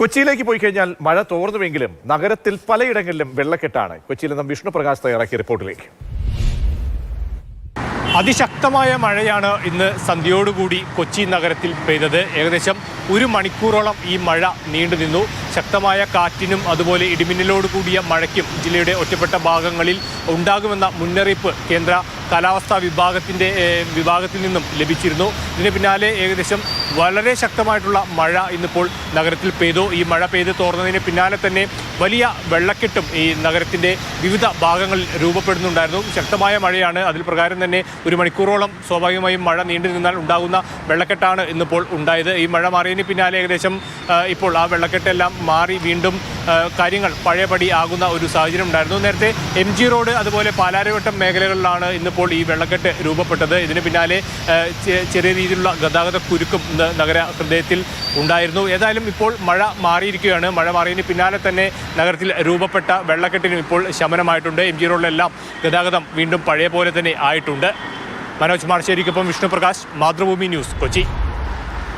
കൊച്ചിയിലേക്ക് പോയി കഴിഞ്ഞാൽ മഴ തോർന്നുവെങ്കിലും നഗരത്തിൽ പലയിടങ്ങളിലും വെള്ളക്കെട്ടാണ്. കൊച്ചിയിൽ നിന്നും വിഷ്ണു പ്രകാശ് തയ്യാറാക്കിയ റിപ്പോർട്ടിലേക്ക്. അതിശക്തമായ മഴയാണ് ഇന്ന് സന്ധ്യയോടുകൂടി കൊച്ചി നഗരത്തിൽ പെയ്തത്. ഏകദേശം ഒരു മണിക്കൂറോളം ഈ മഴ നീണ്ടു നിന്നു ശക്തമായ കാറ്റിനും അതുപോലെ ഇടിമിന്നലോട് കൂടിയ മഴയ്ക്കും ജില്ലയുടെ ഒറ്റപ്പെട്ട ഭാഗങ്ങളിൽ ഉണ്ടാകുമെന്ന മുന്നറിയിപ്പ് കേന്ദ്ര കാലാവസ്ഥാ വിഭാഗത്തിന്റെ വിഭാഗത്തിൽ നിന്നും ലഭിച്ചിരുന്നു. ഇതിന് പിന്നാലെ ഏകദേശം വളരെ ശക്തമായിട്ടുള്ള മഴ ഇന്നിപ്പോൾ നഗരത്തിൽ പെയ്തു. ഈ മഴ പെയ്ത് തോർന്നതിന് പിന്നാലെ തന്നെ വലിയ വെള്ളക്കെട്ടും ഈ നഗരത്തിന്റെ വിവിധ ഭാഗങ്ങളിൽ രൂപപ്പെടുന്നുണ്ടായിരുന്നു. ശക്തമായ മഴയാണ്. അതിൽ പ്രകാരം തന്നെ ഒരു മണിക്കൂറോളം സ്വാഭാവികമായും മഴ നീണ്ടു നിന്നാൽ ഉണ്ടാകുന്ന വെള്ളക്കെട്ടാണ് ഇന്നിപ്പോൾ ഉണ്ടായത്. ഈ മഴ മാറിയതിന് പിന്നാലെ ഏകദേശം ഇപ്പോൾ ആ വെള്ളക്കെട്ടെല്ലാം മാറി വീണ്ടും കാര്യങ്ങൾ പഴയപടി ആകുന്ന ഒരു സാഹചര്യം ഉണ്ടായിരുന്നു. നേരത്തെ എം ജി റോഡ് അതുപോലെ പാലാരവട്ടം മേഖലകളിലാണ് ഇന്നിപ്പോൾ ഈ വെള്ളക്കെട്ട് രൂപപ്പെട്ടത്. ഇതിന് പിന്നാലെ ചെറിയ രീതിയിലുള്ള ഗതാഗത കുരുക്കും നഗര ഹൃദയത്തിൽ ഉണ്ടായിരുന്നു. ഏതായാലും ഇപ്പോൾ മഴ മാറിയിരിക്കുകയാണ്. മഴ മാറിയതിന് പിന്നാലെ തന്നെ നഗരത്തിൽ രൂപപ്പെട്ട വെള്ളക്കെട്ടിനും ഇപ്പോൾ ശമനമായിട്ടുണ്ട്. എം ജി റോഡിലെല്ലാം ഗതാഗതം വീണ്ടും പഴയ പോലെ തന്നെ ആയിട്ടുണ്ട്. മനോജ് മാർശ്ശേരിക്കൊപ്പം വിഷ്ണുപ്രകാശ് മാതൃഭൂമി ന്യൂസ് കൊച്ചി.